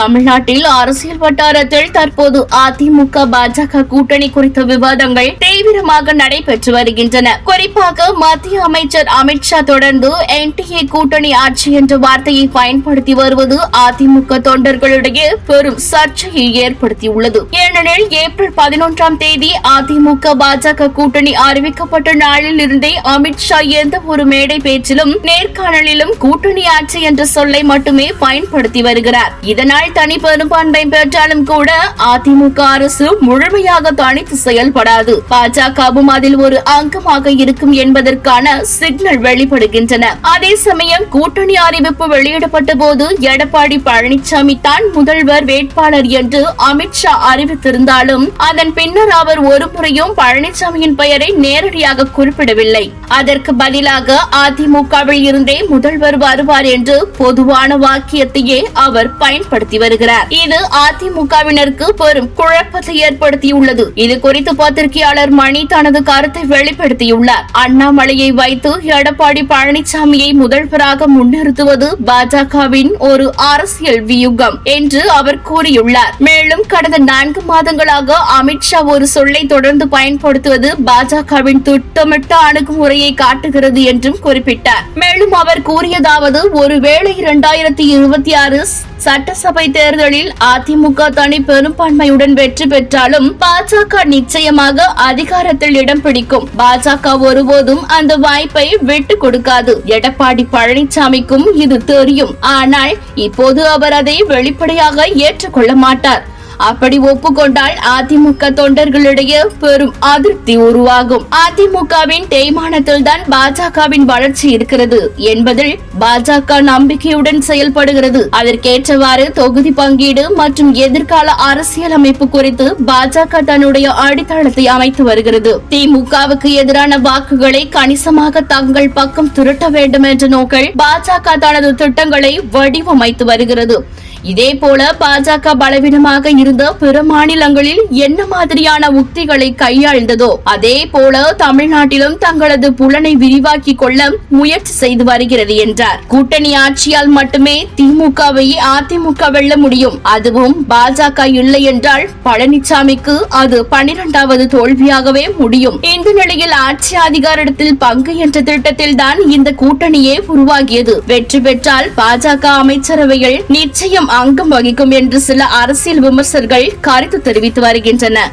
தமிழ்நாட்டில் அரசியல் வட்டாரத்தில் தற்போது அதிமுக பாஜக கூட்டணி குறித்த விவாதங்கள் தீவிரமாக நடைபெற்று வருகின்றன. குறிப்பாக மத்திய அமைச்சர் அமித்ஷா தொடர்ந்து என்டிஏ கூட்டணி ஆட்சி என்ற வார்த்தையை பயன்படுத்தி வருவது அதிமுக தொண்டர்களிடையே பெரும் சர்ச்சையை ஏற்படுத்தியுள்ளது. ஏனெனில் ஏப்ரல் பதினொன்றாம் தேதி அதிமுக பாஜக கூட்டணி அறிவிக்கப்பட்ட நாளில் இருந்தே அமித்ஷா எந்த ஒரு மேடை பேச்சிலும் நேர்காணலிலும் கூட்டணி ஆட்சி என்ற சொல்லை மட்டுமே பயன்படுத்தி வருகிறார். இதனால் தனி பெரும்பான்மை பெற்றாலும் கூட அதிமுக அரசு முழுமையாக தனித்து செயல்படாது. பாஜகவும் அதில் ஒரு அங்கமாக இருக்கும் என்பதற்கான சிக்னல் வெளிப்படுகின்றன. அதே சமயம் கூட்டணி அறிவிப்பு வெளியிடப்பட்ட போது எடப்பாடி பழனிசாமி தான் முதல்வர் வேட்பாளர் என்று அமித்ஷா அறிவித்திருந்தாலும் அதன் பின்னர் அவர் ஒருமுறையும் பழனிசாமியின் பெயரை நேரடியாக குறிப்பிடவில்லை. அதற்கு பதிலாக அதிமுகவில் இருந்தே முதல்வர் வருவார் என்று பொதுவான வாக்கியத்தையே அவர் பயன்படுத்தி வருகிறார். இது அதிமுகவினருக்கு பெரும் குழப்பத்தை ஏற்படுத்தியுள்ளது. இது குறித்து பத்திரிகையாளர் மணி தனது கருத்தை வெளிப்படுத்தியுள்ளார். அண்ணாமலையை வைத்து எடப்பாடி பழனிசாமியை முதல்வராக முன்னிறுத்துவது பாஜகவின் ஒரு அரசியல் வியூகம் என்று அவர் கூறியுள்ளார். மேலும் கடந்த நான்கு மாதங்களாக அமித்ஷா ஒரு சொல்லை தொடர்ந்து பயன்படுத்துவது பாஜகவின் திட்டமிட்ட அணுகுமுறையை காட்டுகிறது என்றும் குறிப்பிட்டார். மேலும் அவர் கூறியதாவது ஒருவேளை இரண்டாயிரத்தி இருபத்தி ஆறு சட்டசபை தேர்தலில் அதிமுக தனி பெரும்பான்மையுடன் வெற்றி பெற்றாலும் பாஜக நிச்சயமாக அதிகாரத்தில் இடம் பிடிக்கும். பாஜக ஒருபோதும் அந்த வாய்ப்பை விட்டு கொடுக்காது. எடப்பாடி பழனிசாமிக்கும் இது தெரியும். ஆனால் இப்போது அவர் அதை வெளிப்படையாக ஏற்றுக்கொள்ள மாட்டார். அப்படி ஒப்புக்கொண்டால் அதிமுக தொண்டர்களிடையே பெரும் அதிருப்தி உருவாகும். அதிமுகவின் தேய்மானத்தில் தான் பாஜகவின் வளர்ச்சி இருக்கிறது என்பதில் பாஜக நம்பிக்கையுடன் செயல்படுகிறது. அதற்கேற்றவாறு தொகுதி பங்கீடு மற்றும் எதிர்கால அரசியலமைப்பு குறித்து பாஜக தன்னுடைய அடித்தளத்தை அமைத்து வருகிறது. திமுகவுக்கு எதிரான வாக்குகளை கணிசமாக தங்கள் பக்கம் திரட்ட வேண்டும் என்ற நோக்கில் பாஜக தனது திட்டங்களை வடிவமைத்து வருகிறது. இதே போல பாஜக பலவீனமாக இருந்த பிற மாநிலங்களில் என்ன மாதிரியான உக்திகளை கையாழ்ந்ததோ அதே போல தமிழ்நாட்டிலும் தங்களது புலனை விரிவாக்கிக் கொள்ள முயற்சி செய்து வருகிறது என்றார். கூட்டணி ஆட்சியால் மட்டுமே திமுகவை அதிமுக வெல்ல முடியும். அதுவும் பாஜக இல்லை என்றால் பழனிசாமிக்கு அது பனிரெண்டாவது தோல்வியாகவே முடியும். இந்த நிலையில் ஆட்சி அதிகாரத்தில் பங்கு என்ற திட்டத்தில் தான் இந்த கூட்டணியே உருவாகியது. வெற்றி பெற்றால் பாஜக அமைச்சரவையில் நிச்சயம் அங்கம் வகிக்கும் என்று சில அரசியல் விமர்சகர்கள் கருத்து தெரிவித்து வருகின்றனர்.